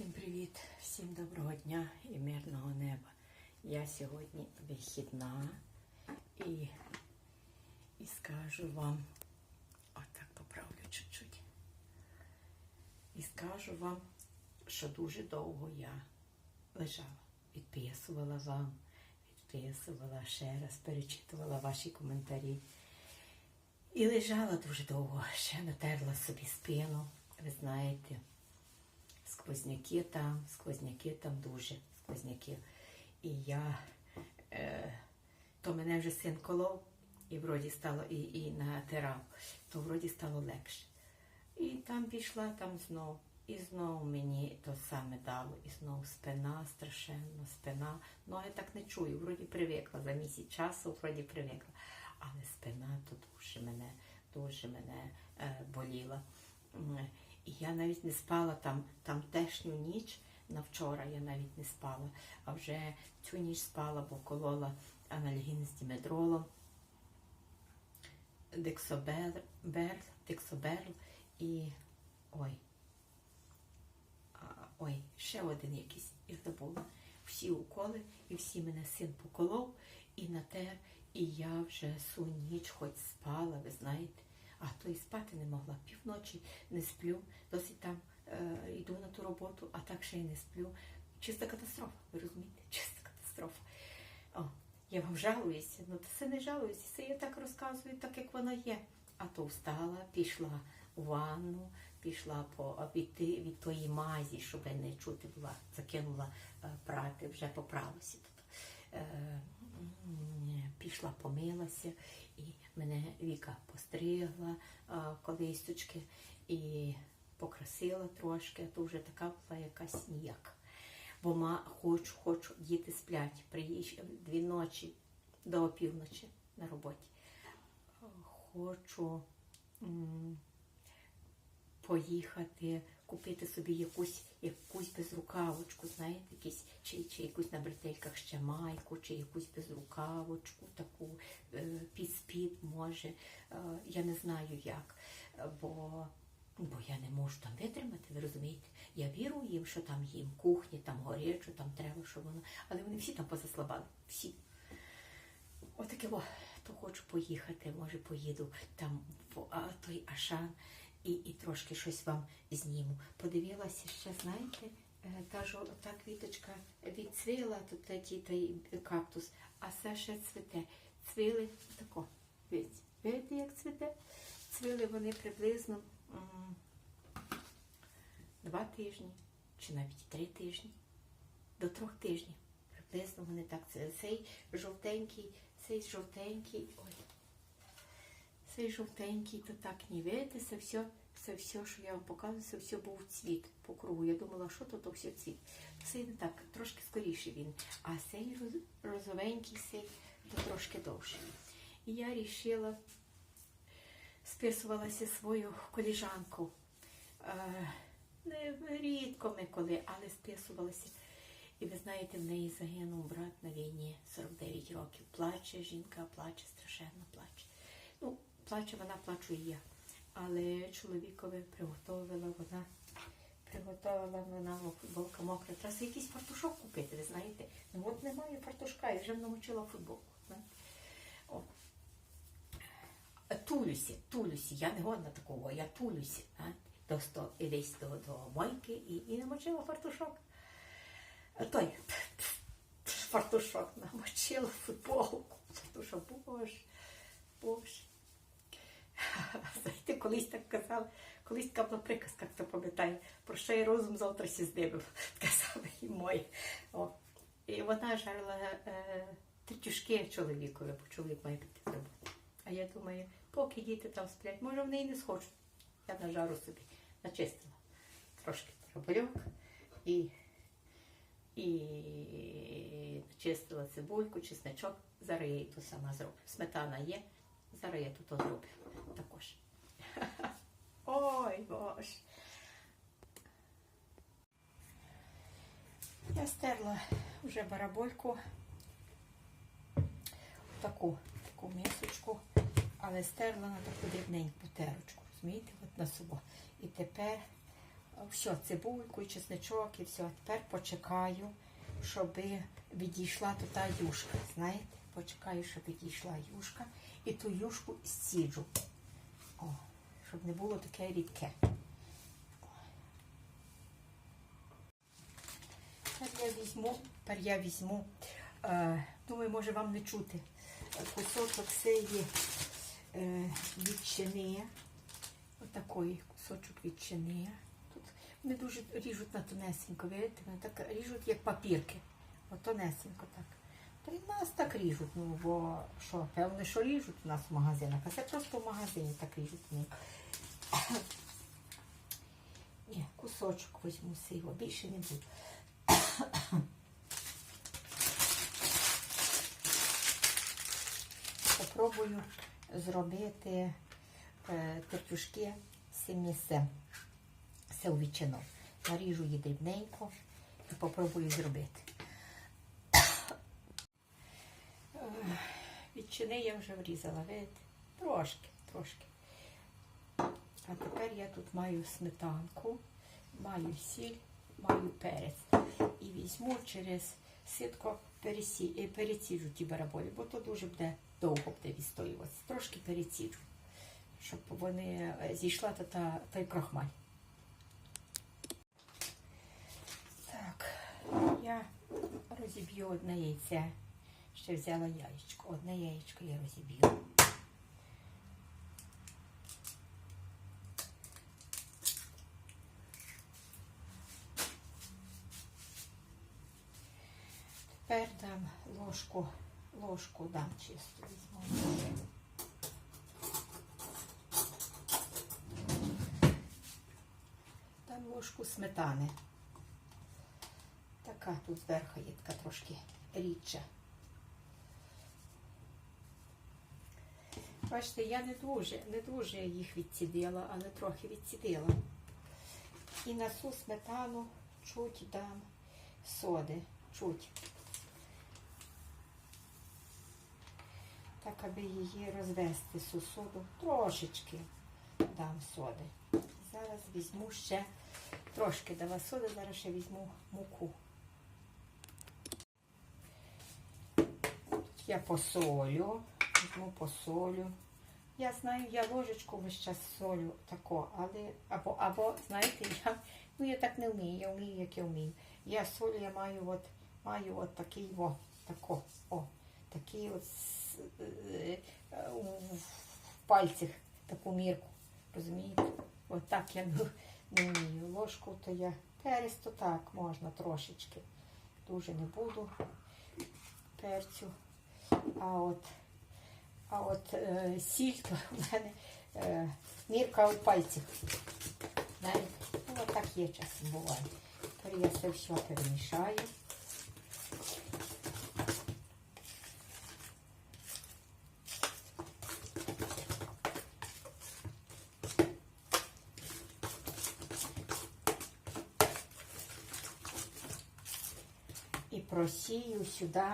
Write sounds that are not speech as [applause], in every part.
Всім привіт, всім доброго дня і мирного неба. Я сьогодні вихідна і, і скажу вам, отак поправлю чуть-чуть. І скажу вам, що дуже довго я лежала, відписувала вам, відписувала ще раз, перечитувала ваші коментарі. І лежала дуже довго, ще натерла собі спину, ви знаєте сквозняки там, сквозняки там дуже, сквозняки. І я, е, то мене вже син колов, і вроді стало, і, і натирав, то вроді стало легше. І там пішла, там знов. І знов мені то саме дало, і знов спина страшенно, спина. Ноги так не чую, вроді привикла за місяць часу, вроді привикла. Але спина то дуже мене, дуже мене е, боліла. І я навіть не спала там, там тешню ніч на вчора я навіть не спала, а вже цю ніч спала, бо колола анальгін з дімедролом, дексобер, дексоберл і ой. Ой, ще один якийсь, я забула. Всі уколи, і всі мене син поколов і натер, і я вже су ніч хоч спала, ви знаєте, а то і спати не могла. Півночі не сплю, досить там е, йду на ту роботу, а так ще й не сплю. Чиста катастрофа, ви розумієте? Чиста катастрофа. О, я вам жалуюся, ну це не жалуюся, це я так розказую, так як воно є. А то встала, пішла у ванну, пішла по від, від тої мазі, щоб не чути була, закинула е, прати, вже поправилася тут. Е, пішла, помилася, і мене Віка постригла колисочки і покрасила трошки, а то вже така була якась ніяка. Бо ма хочу, хочу, діти сплять, приїжджаю дві ночі до опівночі на роботі. Хочу м, поїхати, купити собі якусь, якусь безрукавочку, знаєте, якісь, чи, чи якусь на бретельках ще майку, чи якусь безрукавочку, таку е, під-спід може. Е, я не знаю як. Бо, бо я не можу там витримати, ви розумієте? Я вірю їм, що там їм кухні, там горячо, там треба, щоб воно. Але вони всі там позаслабали. Всі. Отаке, о, то хочу поїхати, може поїду там в той Ашан і, і трошки щось вам зніму. Подивилася ще, знаєте, е, та, жо, та квіточка відцвіла, тут та, ті, той кактус, а все ще цвіте. Цвіли тако. Видите, видите, як цвіте? Цвіли вони приблизно два тижні, чи навіть три тижні, до трьох тижнів. Приблизно вони так це. Цей жовтенький, цей жовтенький, ой, цей жовтенький, то так не видите, це все, це все, що я вам показую, це все був цвіт по кругу. Я думала, що то, то все цвіт. Цей не так, трошки скоріше він. А цей роз- розовенький, цей, то трошки довше. І я вирішила, списувалася свою коліжанку. Е, не рідко ми коли, але списувалася. І ви знаєте, в неї загинув брат на війні 49 років. Плаче жінка, плаче, страшенно плаче. Плаче вона, плачу і я. Але чоловікові приготовила вона, приготовила вона футболка мокра. Треба якийсь фартушок купити, ви знаєте. Ну от немає фартушка, я вже намочила футболку. О. Тулюся, тулюся, я не годна такого, я тулюся. знаєте. До сто, десь до, до мойки і, і намочила фартушок. А той фартушок намочила футболку. Фартушок, боже, боже. Колись так казали, колись така була приказка, хто пам'ятає, про що я розум завтра сі здибив, [laughs] казали і моє. О. І вона жарила е, третюшки чоловікові, бо чоловік має піти з. А я думаю, поки діти там сплять, може вони і не схочуть. Я нажару собі, начистила трошки парабольок і і чистила цибульку, чесничок. Зараз я і то сама зроблю. Сметана є, зараз я тут зроблю також. Боже. Я стерла вже барабольку, таку, таку мисочку, але стерла на таку дрібненьку терочку, розумієте, от на собо. І тепер все, цибульку і чесничок, і все. Тепер почекаю, щоб відійшла тут та юшка. Знаєте? Почекаю, щоб відійшла юшка. І ту юшку зціджу. О, щоб не було таке рідке. Тепер я візьму, тепер я візьму, е, думаю, може вам не чути, кусочок цієї е, ветчини. Отакої кусочок ветчини. Тут вони дуже ріжуть на тонесенько, видите? Вони так ріжуть, як папірки. От тонесенько так. Та й нас так ріжуть, ну бо що, певно, що ріжуть у нас в магазинах, а це просто в магазині так ріжуть. Ні, Ні кусочок візьму сиво, більше не буду. Попробую зробити е, з цим місцем. Наріжу її дрібненько і попробую зробити. Е, Ветчини я вже врізала, видите? Трошки, трошки. А тепер я тут маю сметанку, маю сіль, маю перець. І візьму через ситко пересі, е, переціжу ті бараболі, бо то дуже буде довго буде відстоюватися. Трошки переціжу, щоб вони е, зійшла та, та, той крохмаль. Так, я розіб'ю одне яйце. Ще взяла яєчко. Одне яєчко я розіб'ю. Тепер дам ложку, ложку дам чисто візьму. Дам ложку сметани. Така тут зверху є така трошки рідша. Бачите, я не дуже, не дуже їх відцідила, але трохи відцідила. І на цю сметану чуть дам соди. Чуть. Так, аби її розвести цю соду, трошечки дам соди. Зараз візьму ще трошки дала соди, зараз ще візьму муку. Я посолю, візьму посолю. Я знаю, я ложечку весь час солю тако, але або, або знаєте, я, ну я так не вмію, я вмію, як я вмію. Я солю, я маю от, маю от такий о, тако, о, такий от е, у- в пальцях таку мірку. Розумієте? От так я не. Ложку то я перець, то так можна трошечки. Дуже не буду перцю. А от, а от е, сіль то в [laughs] мене е, мірка у пальців. Знаєте? Ну, так є часом буває. Тепер я це все перемішаю. Просію сюди,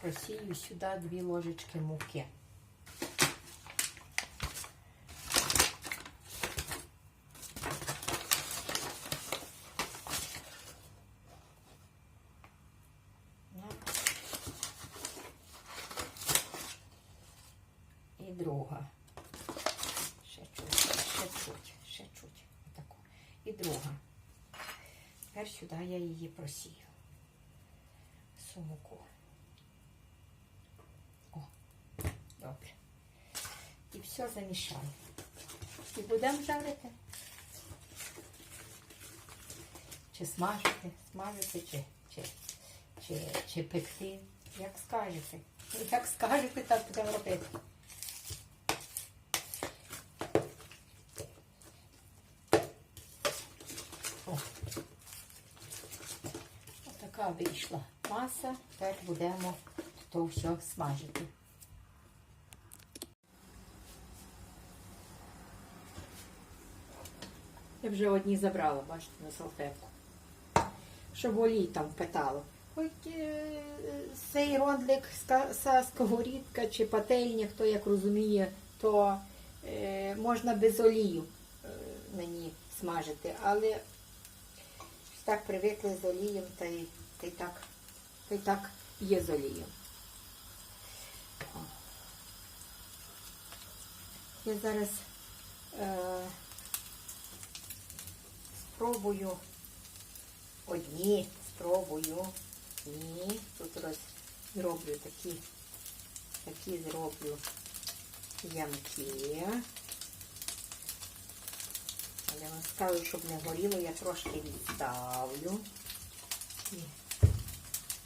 просію сюди дві ложечки муки. І друга. Ще чуть, ще чуть, ще чуть. Отаку. І друга. Тепер сюди я її просію. Всю муку. О, добре. І все замішаю. І будемо жарити. Чи смажити, смажити, чи, чи, чи, чи пекти. Як скажете. Як скажете, так будемо робити. Отака вийшла маса. Тепер будемо то все смажити. Я вже одні забрала, бачите, на салфетку. Щоб олій там питало. Хоч е, цей рондлик, сковорідка чи пательня, хто як розуміє, то е, можна без олію е, на смажити, але так привикли з олієм, та й, та й так, та й так є з олієм. Я зараз е, спробую одні, спробую. Ні, тут роз, зроблю такі, такі зроблю ямки. Але скажу, щоб не горіло, я трошки відставлю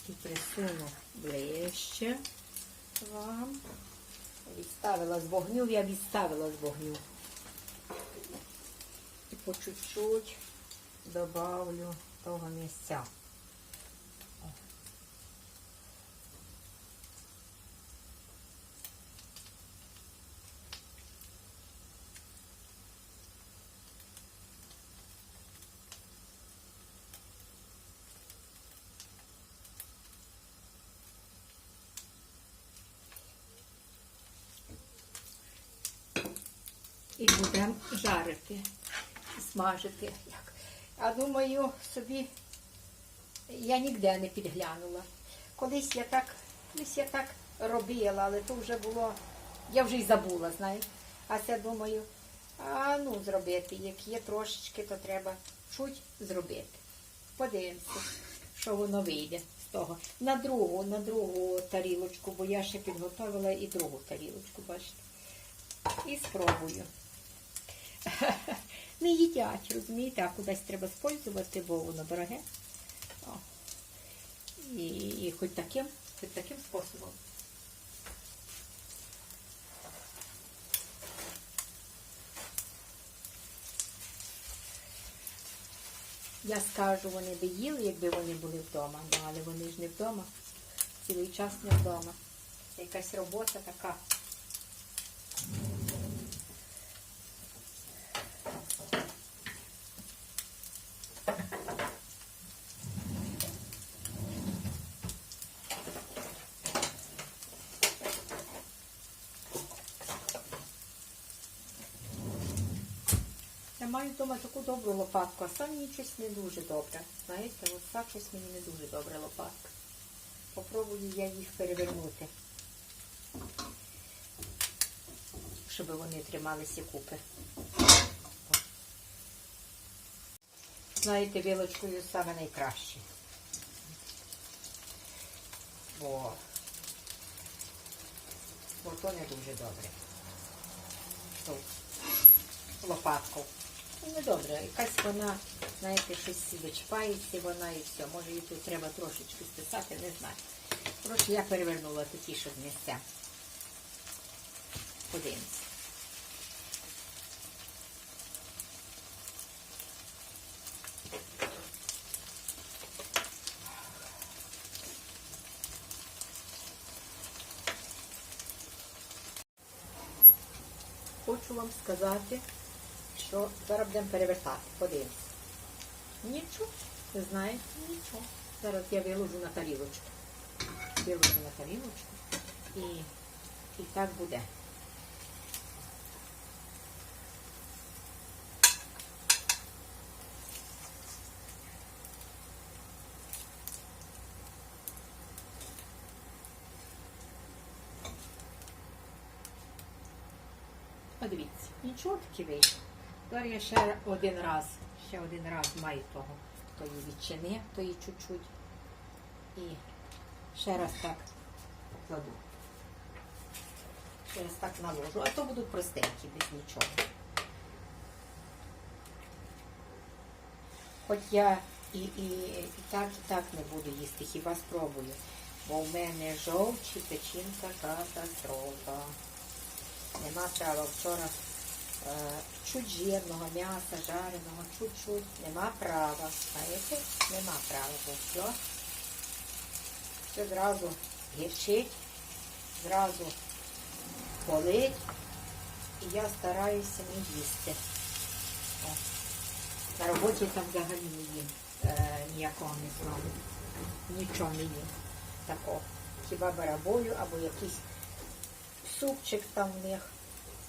і, присуну ближче вам. Відставила з вогню, я відставила з вогню. І по чуть-чуть добавлю того місця. І будемо жарити, смажити. А думаю, собі я ніде не підглянула. Колись я так, колись я так робила, але то вже було, я вже й забула, знаєте. А це думаю, а ну зробити, як є трошечки, то треба чуть зробити. Подивимося, що воно вийде з того. На другу, на другу тарілочку, бо я ще підготовила і другу тарілочку, бачите. І спробую. Не їдять, розумієте, а кудись треба спользувати, бо воно дороге. О. І, і хоч таким, хоч таким способом. Я скажу, вони би їли, якби вони були вдома, ну, але вони ж не вдома. Цілий час не вдома. Якась робота така. Маю вдома таку добру лопатку, а сам мені щось не дуже добре. Знаєте, от сам щось мені не дуже добре лопатка. Попробую я їх перевернути, щоб вони трималися купи. Знаєте, вилочкою саме найкраще. Бо, бо то не дуже добре. Лопатку. Ну, Не добре, якась вона, знаєте, щось вичпається, вона і все. Може її тут треба трошечки стисати, не знаю. Коротше, я перевернула такі, щоб місця. Подивимося. Хочу вам сказати, що зараз будемо перевертати. Подивимося. Нічого, ви знаєте, нічого. Зараз я виложу на тарілочку. Виложу на тарілочку і, і так буде. Подивіться, нічого таки вийшло. Зараз я ще один раз, ще один раз маю того, тої відчини, тої чуть-чуть. І ще раз так кладу. Ще раз так наложу. А то будуть простенькі, без нічого. Хоч я і, і, і так, і так не буду їсти, хіба спробую. Бо в мене жовчі печінка катастрофа. Нема права вчора е, чуть жирного м'яса, жареного, чуть-чуть. Нема права. Знаєте? Нема права. Бо все, все зразу гірчить, зразу болить. І я стараюся не їсти. О. На роботі там взагалі не їм е, ніякого не зроблю. Нічого не їм такого. Хіба бараболю або якийсь супчик там в них.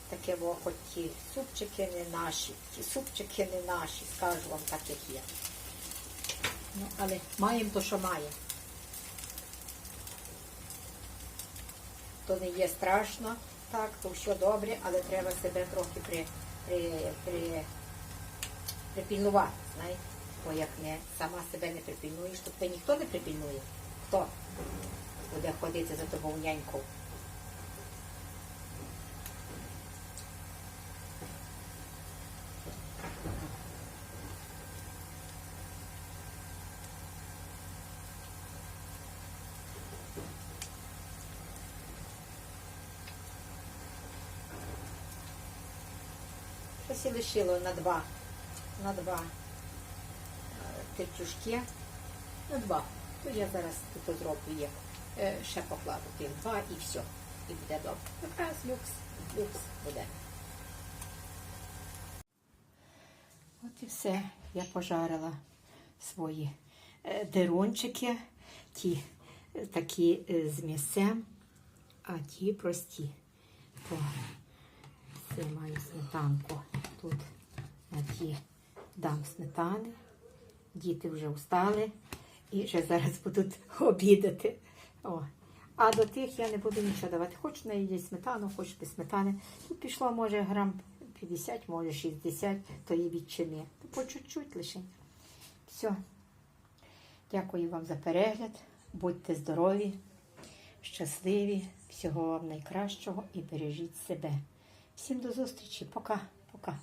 Таке во, хоч ті супчики не наші, ті супчики не наші, скажу вам так, як є. Ну, але маємо то, що маємо. То не є страшно, так, то все добре, але треба себе трохи при, при, при, припільнувати, знаєте. Бо як не сама себе не припільнуєш, то тебе ніхто не припільнує. Хто буде ходити за тобою нянькою? Щось і лишило на два. На два е, тертюшки. На два. То я зараз тут зроблю як е, ще покладу тих два і все. І буде добре. Якраз люкс, люкс буде. От і все. Я пожарила свої е, ті е, такі з м'ясем, а ті прості. Це маю сметанку. Тут на дам сметани. Діти вже встали і вже зараз будуть [laughs] обідати. О. А до тих я не буду нічого давати. Хоч на її сметану, хоч без сметани. Тут пішло, може, грам 50, може 60, то і відчини. По чуть-чуть лише. Все. Дякую вам за перегляд. Будьте здорові, щасливі, всього вам найкращого і бережіть себе. Всім до зустрічі. Пока. Пока.